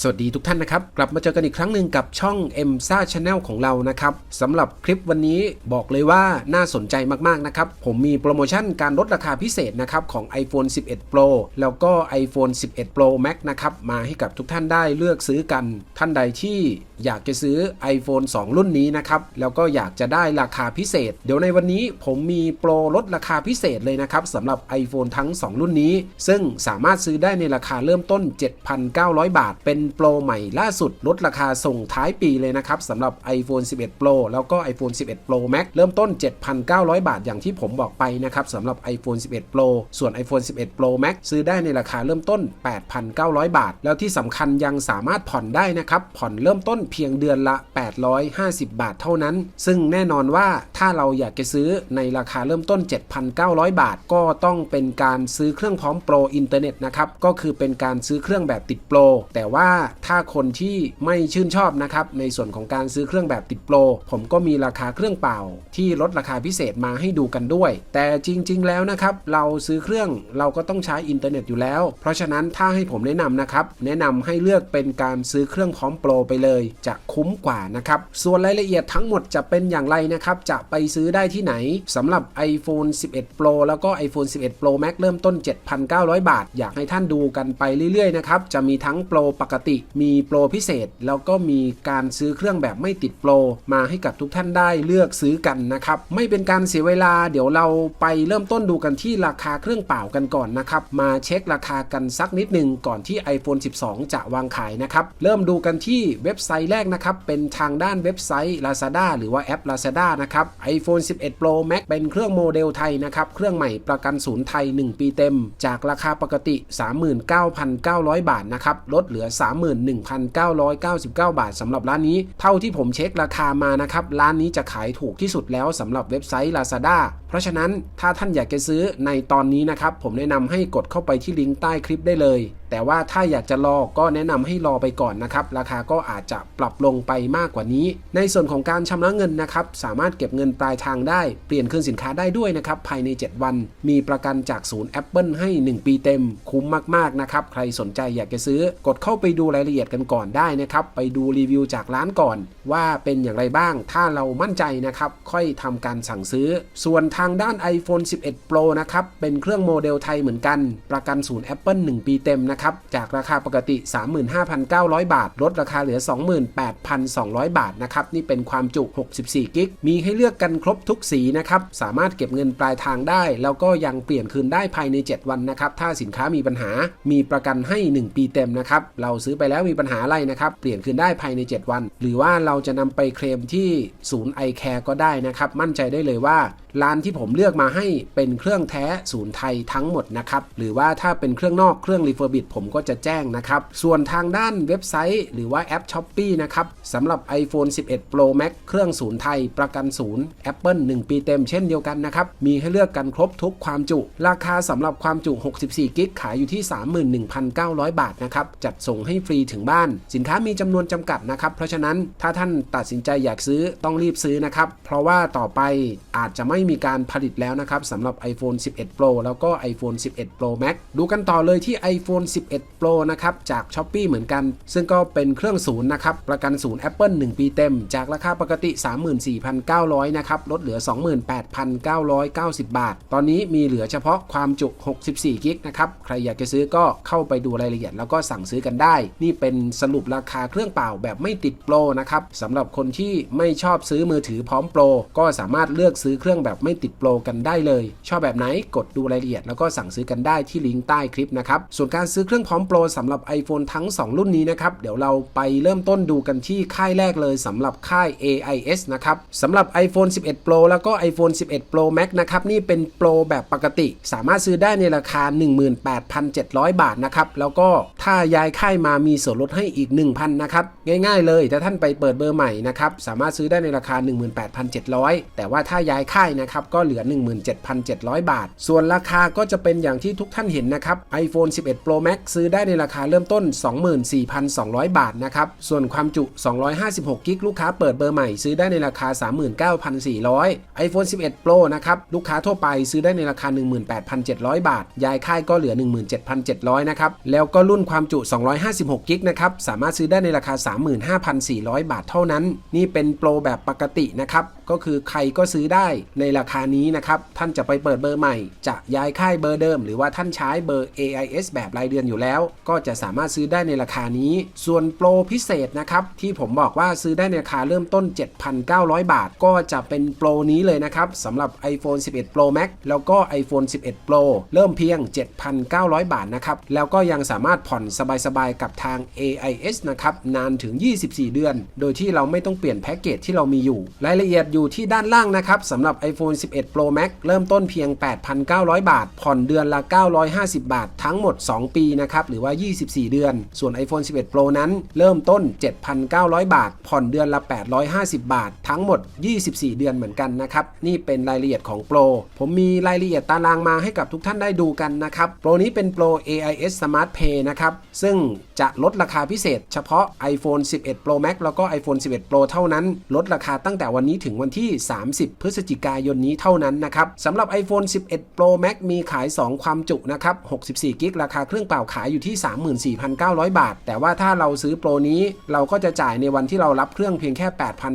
สวัสดีทุกท่านนะครับ กลับมาเจอกันอีกครั้งหนึ่งกับช่อง m s a Channel ของเรานะครับสำหรับคลิปวันนี้บอกเลยว่าน่าสนใจมากๆนะครับ ผมมีโปรโมชั่นการลดราคาพิเศษนะครับของ iPhone 11 Pro แล้วก็ iPhone 11 Pro Max นะครับมาให้กับทุกท่านได้เลือกซื้อกัน ท่านใดที่อยากจะซื้อ iPhone 2 รุ่นนี้นะครับ แล้วก็อยากจะได้ราคาพิเศษ เดี๋ยวในวันนี้ผมมีโปรลดราคาพิเศษเลยนะครับสำหรับ iPhone ทั้ง 2 รุ่นนี้ ซึ่งสามารถซื้อได้ในราคาเริ่มต้น 7,900 บาทเป็นโปรใหม่ล่าสุดลดราคาส่งท้ายปีเลยนะครับสำหรับ iPhone 11 Pro แล้วก็ iPhone 11 Pro Max เริ่มต้น 7,900 บาทอย่างที่ผมบอกไปนะครับสำหรับ iPhone 11 Pro ส่วน iPhone 11 Pro Max ซื้อได้ในราคาเริ่มต้น 8,900 บาท แล้วที่สำคัญยังสามารถผ่อนได้นะครับ ผ่อนเริ่มต้นเพียงเดือนละ 850 บาทเท่านั้น ซึ่งแน่นอนว่าถ้าเราอยากจะซื้อในราคาเริ่มต้น 7,900 บาท ก็ต้องเป็นการซื้อเครื่องพร้อมโปรอินเทอร์เน็ตนะครับก็คือเป็นการซื้อเครื่องแบบติดโปรแต่ว่าถ้าคนที่ไม่ชื่นชอบนะครับในส่วนของการซื้อเครื่องแบบติดโปรผมก็มีราคาเครื่องเป่า ที่ลดราคาพิเศษมาให้ดูกันด้วย แต่จริง ๆ แล้วนะครับเราซื้อเครื่องเราก็ต้องใช้อินเทอร์เน็ตอยู่แล้ว เพราะฉะนั้นถ้าให้ผมแนะนำนะครับแนะนำให้เลือกเป็นการซื้อเครื่องพร้อมโปรไปเลย จะคุ้มกว่านะครับส่วนรายละเอียดทั้งหมดจะเป็นอย่างไรนะครับจะไปซื้อได้ที่ไหนสำหรับ iPhone 11 Pro แล้วก็ iPhone 11 Pro Max เริ่มต้น 7,900 บาท อยากให้ท่านดูกันไปเรื่อยๆนะครับจะมีทั้งโปรปกติมีโปรพิเศษ แล้วก็มีการซื้อเครื่องแบบไม่ติดโปรมาให้กับทุกท่านได้เลือกซื้อกันนะครับไม่เป็นการเสียเวลาเดี๋ยวเราไปเริ่มต้นดูกันที่ราคาเครื่องเปล่ากันก่อนนะครับมาเช็คราคากันสักนิดหนึ่งก่อนที่ iPhone 12 จะวางขายนะครับเริ่มดูกันที่เว็บไซต์แรกนะครับเป็นทางด้านเว็บไซต์ Lazada หรือว่าแอป Lazada นะครับ iPhone 11 Pro Max เป็นเครื่องโมเดลไทยนะครับเครื่องใหม่ประกันศูนย์ไทย 1 ปีเต็ม จากราคาปกติ 39,900 บาทนะครับลดเหลือ 3 31,999 บาทสำหรับร้านนี้ เท่าที่ผมเช็คราคามานะครับ ร้านนี้จะขายถูกที่สุดแล้วสำหรับเว็บไซต์ Lazada เพราะฉะนั้นถ้าท่านอยากจะซื้อในตอนนี้นะครับ ผมแนะนำให้กดเข้าไปที่ลิงก์ใต้คลิปได้เลย แต่ว่าถ้าอยากจะรอก็แนะนำให้รอไปก่อนนะครับ ราคาก็อาจจะปรับลงไปมากกว่านี้ ในส่วนของการชำระเงินนะครับ สามารถเก็บเงินปลายทางได้ เปลี่ยนคืนสินค้าได้ด้วยนะครับภายใน 7 วัน มีประกันจากศูนย์ Apple ให้ 1 ปีเต็ม คุ้มมากๆนะครับใครสนใจอยากจะซื้อกดเข้าไปดูรายละเอียดกันก่อนได้นะครับไปดูรีวิวจากร้านก่อน ว่าเป็นอย่างไรบ้าง ถ้าเรามั่นใจนะครับค่อยทำการสั่งซื้อส่วนทางด้าน iPhone 11 Pro นะครับ เป็นเครื่องโมเดลไทยเหมือนกัน ประกันศูนย์ Apple 1 ปีเต็มนะครับ จากราคาปกติ 35,900 บาท ลดราคาเหลือ 28,200 บาทนะครับ นี่เป็นความจุ 64 กิก มีให้เลือกกันครบทุกสีนะครับ สามารถเก็บเงินปลายทางได้ แล้วก็ยังเปลี่ยนคืนได้ภายใน 7 วันนะครับ ถ้าสินค้ามีปัญหา มีประกันให้ 1 ปีเต็มนะครับ เราซื้อไปแล้วมีปัญหาอะไรนะครับ เปลี่ยนคืนได้ภายใน 7 วัน หรือว่าเราจะนำไปเคลมที่ศูนย์ i care ก็ได้นะครับ มั่นใจได้เลยว่า ร้านที่ผมเลือกมาให้เป็นเครื่องแท้ศูนย์ไทยทั้งหมดนะครับ หรือว่าถ้าเป็นเครื่องนอกเครื่องรีเฟอร์บิดผมก็จะแจ้งนะครับ ส่วนทางด้านเว็บไซต์หรือว่าแอป s h อ p e e นะครับสำหรับ iPhone 11 Pro Max เครื่องศูนย์ไทยประกันศูนย์ Apple 1 ปีเต็มเช่นเดียวกันนะครับ มีให้เลือกกันครบทุกความจุ ราคาสำหรับความจุ 64 กิกขายอยู่ที่ 31,900 บาทนะครับ จัดส่งให้ฟรีถึงบ้าน สินค้ามีจำนวนจำกัดนะครับ เพราะฉะนั้นถ้าท่านตัดสินใจอยากซื้อต้องรีบซื้อนะครับ เพราะว่าต่อไปอาจจะไม่มีการผลิตแล้วนะครับสำหรับ iPhone 11 Pro แล้วก็ iPhone 11 Pro Max ดูกันต่อเลยที่ iPhone 11 Pro นะครับจาก s h อ p e e เหมือนกัน ซึ่งก็เป็นเครื่องศูนย์นะครับประกันศูนย์ Apple 1 ปีเต็ม จากราคาปกติ 34,900 นะครับลดเหลือ 28,990 บาท ตอนนี้มีเหลือเฉพาะความจุ 64 กิกนะครับใครอยากจะซื้อก็เข้าไปดูรายละเอียด แล้วก็สั่งซื้อกันได้ นี่เป็นสรุปราคาเครื่องเปล่าแบบไม่ติดโปรนะครับสำหรับคนที่ไม่ชอบซื้อมือถือพร้อมโปรก็สามารถเลือกซื้อเครื่องแบบไม่ติดโปรกันได้เลย ชอบแบบไหนกดดูรายละเอียดแล้วก็สั่งซื้อกันได้ที่ลิงก์ใต้คลิปนะครับส่วนการซื้อเครื่องพร้อมโปรสำหรับ iPhone ทั้ง 2 รุ่นนี้นะครับเดี๋ยวเราไปเริ่มต้นดูกันที่ค่ายแรกเลยสำหรับค่าย AIS นะครับสำหรับ iPhone 11 Pro แล้วก็ iPhone 11 Pro Max นะครับนี่เป็นโปรแบบปกติ สามารถซื้อได้ในราคา 18,700 บาทนะครับแล้วก็ถ้าย้ายค่ายมามีส่วนลดให้อีก 1,000นะครับง่ายๆเลยถ้าท่านไปเปิดเบอร์ใหม่นะครับสามารถซื้อได้ในราคา 18,700 แต่ว่าถ้าย้ายค่ายนะครับก็เหลือ 17,700 บาท ส่วนราคาก็จะเป็นอย่างที่ทุกท่านเห็นนะครับ iPhone 11 Pro Max ซื้อได้ในราคาเริ่มต้น 24,200 บาทนะครับส่วนความจุ 256กิกลูกค้าเปิดเบอร์ใหม่ซื้อได้ในราคา 39,400 iPhone 11 Pro นะครับลูกค้าทั่วไปซื้อได้ในราคา 18,700 บาท ยายค่ายก็เหลือ 17,700 นะครับ แล้วก็รุ่นความจุ 256กิกนะครับ สามารถซื้อได้ในราคา 35,400 บาทเท่านั้น นี่เป็นโปรแบบปกตินะครับ ก็คือใครก็ซื้อได้ในราคานี้นะครับ ท่านจะไปเปิดเบอร์ใหม่ จะย้ายค่ายเบอร์เดิม หรือว่าท่านใช้เบอร์ AIS แบบรายเดือนอยู่แล้ว ก็จะสามารถซื้อได้ในราคานี้ ส่วนโปรพิเศษนะครับ ที่ผมบอกว่าซื้อได้ในราคาเริ่มต้น 7,900 บาท ก็จะเป็นโปรนี้เลยนะครับสำหรับ iPhone 11 Pro Max แล้วก็ iPhone 11 Pro เริ่มเพียง 7,900 บาทนะครับ แล้วก็ยังสามารถผ่อนสบายๆกับทาง AIS นะครับ นานถึง 24 เดือน โดยที่เราไม่ต้องเปลี่ยนแพ็กเกจที่เรามีอยู่ รายละเอียดอยู่ที่ด้านล่างนะครับสำหรับ iPhone 11 Pro Max เริ่มต้นเพียง 8,900 บาท ผ่อนเดือนละ 950 บาท ทั้งหมด 2 ปีนะครับ หรือว่า 24 เดือน ส่วน iPhone 11 Pro นั้น เริ่มต้น 7,900 บาท ผ่อนเดือนละ 850 บาท ทั้งหมด 24 เดือนเหมือนกันนะครับ นี่เป็นรายละเอียดของโปรผมมีรายละเอียดตารางมาให้กับทุกท่านได้ดูกันนะครับโปรนี้เป็นโปร AIS Smart Pay นะครับ ซึ่งจะลดราคาพิเศษ เฉพาะ iPhone 11 Pro Max แล้วก็ iPhone 11 Pro เท่านั้น ลดราคาตั้งแต่วันนี้ถึงวันที่ 30 พฤศจิกายนนี้เท่านั้นนะครับสำหรับ iPhone 11 Pro Max มีขาย 2 ความจุนะครับ 64 กิกราคาเครื่องเปล่าขายอยู่ที่ 34,900 บาท แต่ว่าถ้าเราซื้อโปรนี้เราก็จะจ่ายในวันที่เรารับเครื่องเพียงแค่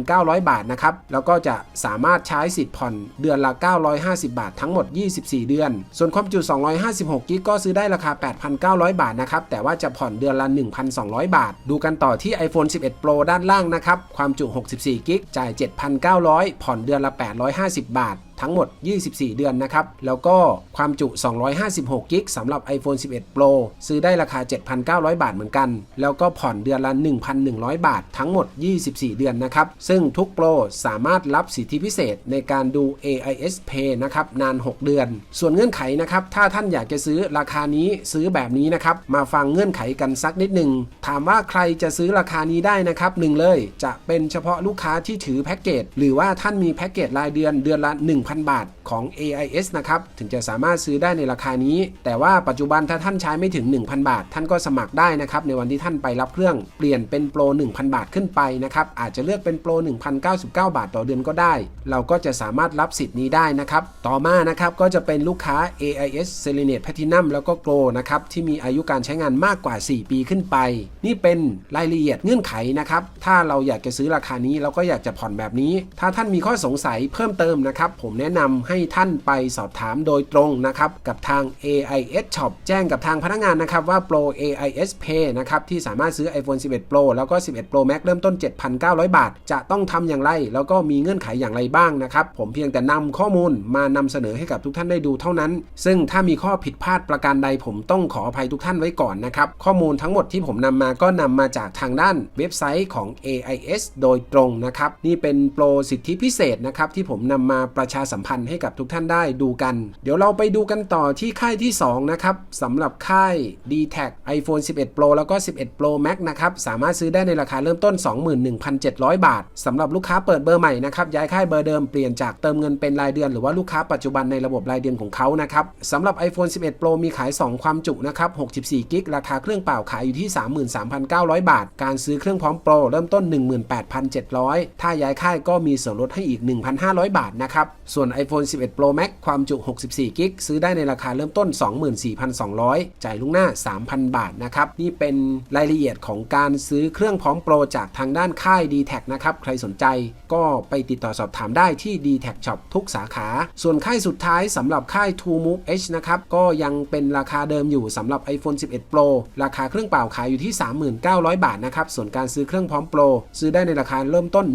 8,900 บาทนะครับ แล้วก็จะสามารถใช้สิทธิ์ผ่อนเดือนละ 950 บาททั้งหมด 24 เดือน ส่วนความจุ 256 กิกก็ซื้อได้ราคา 8,900 บาทนะครับ แต่ว่าจะผ่อนเดือนละ 1,200 บาท ดูกันต่อที่ iPhone 11 Pro ด้านล่างนะครับ ความจุ 64 กิก จ่าย 7,900 ผ่อนเดือนละ 850 บาท ทั้งหมด 24 เดือนนะครับ แล้วก็ความจุ 256 กิกสำหรับ iPhone 11 Pro ซื้อได้ราคา 7,900 บาทเหมือนกัน แล้วก็ผ่อนเดือนละ 1,100 บาททั้งหมด 24 เดือนนะครับ ซึ่งทุกโปรสามารถรับสิทธิพิเศษในการดู AIS Pay นะครับ นาน 6 เดือน ส่วนเงื่อนไขนะครับ ถ้าท่านอยากจะซื้อราคานี้ซื้อแบบนี้นะครับ มาฟังเงื่อนไขกันสักนิดหนึ่ง ถามว่าใครจะซื้อราคานี้ได้นะครับหนึ่งเลย จะเป็นเฉพาะลูกค้าที่ถือแพ็กเกจ หรือว่าท่านมีแพ็กเกจรายเดือนเดือนละ1,000บาทของ AIS นะครับ ถึงจะสามารถซื้อได้ในราคานี้ แต่ว่าปัจจุบันถ้าท่านใช้ไม่ถึง 1,000 บาท ท่านก็สมัครได้นะครับ ในวันที่ท่านไปรับเครื่องเปลี่ยนเป็นโปร 1,000 บาทขึ้นไปนะครับ อาจจะเลือกเป็นโปร 1,099 บาทต่อเดือนก็ได้ เราก็จะสามารถรับสิทธิ์นี้ได้นะครับ ต่อมานะครับก็จะเป็นลูกค้า AIS Serenade Platinum แล้วก็ Grow นะครับที่มีอายุการใช้งานมากกว่า 4 ปีขึ้นไป นี่เป็นรายละเอียดเงื่อนไขนะครับ ถ้าเราอยากจะซื้อราคานี้เราก็อยากจะผ่อนแบบนี้ ถ้าท่านมีข้อสงสัยเพิ่มเติมนะครับผมแนะนำใให้ท่านไปสอบถามโดยตรงนะครับกับทาง AIS Shop แจ้งกับทางพนักงานนะครับว่า Pro AIS Pay นะครับที่สามารถซื้อ iPhone 11 Pro แล้วก็ 11 Pro Max เริ่มต้น 7,900 บาท จะต้องทำอย่างไร แล้วก็มีเงื่อนไขอย่างไรบ้างนะครับ ผมเพียงแต่นำข้อมูลมานำเสนอให้กับทุกท่านได้ดูเท่านั้น ซึ่งถ้ามีข้อผิดพลาดประการใดผมต้องขออภัยทุกท่านไว้ก่อนนะครับ ข้อมูลทั้งหมดที่ผมนำมาก็นำมาจากทางด้านเว็บไซต์ของ AIS โดยตรงนะครับนี่เป็นโปรสิทธิพิเศษนะครับที่ผมนำมาประชาสัมพันธ์ให้กับทุกท่านได้ดูกัน เดี๋ยวเราไปดูกันต่อที่ค่ายที่ 2 นะครับสำหรับค่าย d t a c iPhone 11 Pro แล้วก็ 11 Pro Max นะครับ สามารถซื้อได้ในราคาเริ่มต้น 21,700 บาทสำหรับลูกค้าเปิดเบอร์ใหม่นะครับ ย้ายค่ายเบอร์เดิมเปลี่ยนจากเติมเงินเป็นรายเดือน หรือว่าลูกค้าปัจจุบันในระบบรายเดือนของเขานะครับสำหรับ iPhone 11 Pro มีขาย 2 ความจุนะครับ 64กิกราคาเครื่องเปล่าขายอยู่ที่ 33,900 บาท การซื้อเครื่องพร้อมโปรเริ่มต้น 18,700 ถ้าย้ายค่ายก็มีส่วนลดให้อีก 1,500 บาทนะครับส่วน iPhone 11 Pro Max ความจุ 64 กิกซื้อได้ในราคาเริ่มต้น 24,200 จ่ายลุงหน้า 3,000 บาทนะครับ นี่เป็นรายละเอียดของการซื้อเครื่องพร้อมโปรจากทางด้านค่าย d t แทนะครับ ใครสนใจก็ไปติดต่อสอบถามได้ที่ d t แท Shop ทุกสาขา ส่วนค่ายสุดท้ายสำหรับค่าย True Move H นะครับ ก็ยังเป็นราคาเดิมอยู่สำหรับ iPhone 11 Pro ราคาเครื่องเปล่าขายอยู่ที่ 39,000 บาทนะครับ ส่วนการซื้อเครื่องพร้อมโปรซื้อได้ในราคาเริ่มต้น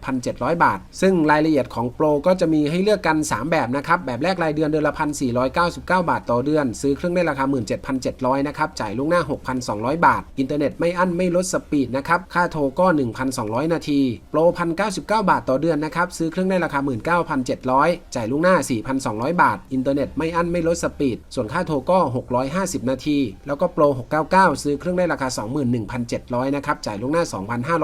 17,700 บาท ซึ่งรายละเอียดของโปรก็จะมีให้เลือกกัน3 แบบนะครับ แบบแรกรายเดือนเดือนละ1,499 บาทต่อเดือน ซื้อเครื่องได้ราคา 17,700 นะครับ จ่ายล่วงหน้า 6,200 บาท อินเทอร์เน็ตไม่อั้นไม่ลดสปีดนะครับ ค่าโทรก็ 1,200 นาที โปร 1,099 บาทต่อเดือนนะครับ ซื้อเครื่องได้ราคา 19,700 จ่ายล่วงหน้า 4,200 บาท อินเทอร์เน็ตไม่อั้นไม่ลดสปีด ส่วนค่าโทรก็ 650 นาที แล้วก็โปร 699 ซื้อเครื่องได้ราคา 21,700 นะครับ จ่ายล่วงหน้า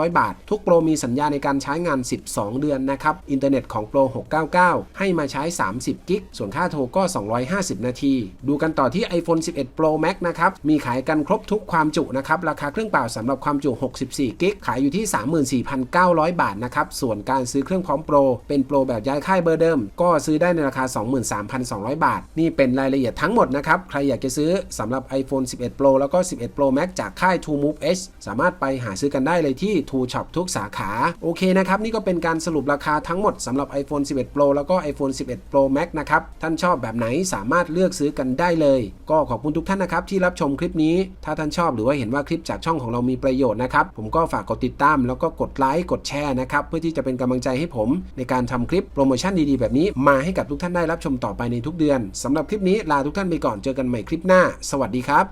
2,500 บาท ทุกโปรมีสัญญาในการใช้งาน 12 เดือนนะครับ อินเทอร์เน็ตของโปร 699 ให้มาใช้ช้ 30 กิก ส่วนค่าโทรก็ 250 นาที ดูกันต่อที่ iPhone 11 Pro Max นะครับ มีขายกันครบทุกความจุนะครับ ราคาเครื่องเปล่าสำหรับความจุ 64 กิก ขายอยู่ที่ 34,900 บาทนะครับ ส่วนการซื้อเครื่องพร้อมโปร เป็นโปรแบบย้ายค่ายเบอร์เดิม ก็ซื้อได้ในราคา 23,200 บาท นี่เป็นรายละเอียดทั้งหมดนะครับ ใครอยากจะซื้อสำหรับ iPhone 11 Pro แล้วก็ 11 Pro Max จากค่าย True Move H สามารถไปหาซื้อกันได้เลยที่ True Shop ทุกสาขา โอเคนะครับ นี่ก็เป็นการสรุปราคาทั้งหมดสำหรับ iPhone 11 Pro แล้วก็ iPhone 11 11 Pro Max นะครับ ท่านชอบแบบไหนสามารถเลือกซื้อกันได้เลย ก็ขอบคุณทุกท่านนะครับที่รับชมคลิปนี้ ถ้าท่านชอบหรือว่าเห็นว่าคลิปจากช่องของเรามีประโยชน์นะครับ ผมก็ฝากกดติดตาม แล้วก็กดไลค์กดแชร์นะครับ เพื่อที่จะเป็นกำลังใจให้ผม ในการทำคลิปโปรโมชั่นดีๆ แบบนี้มาให้กับทุกท่านได้รับชมต่อไปในทุกเดือนสำหรับคลิปนี้ลาทุกท่านไปก่อนเจอกันใหม่คลิปหน้า สวัสดีครับ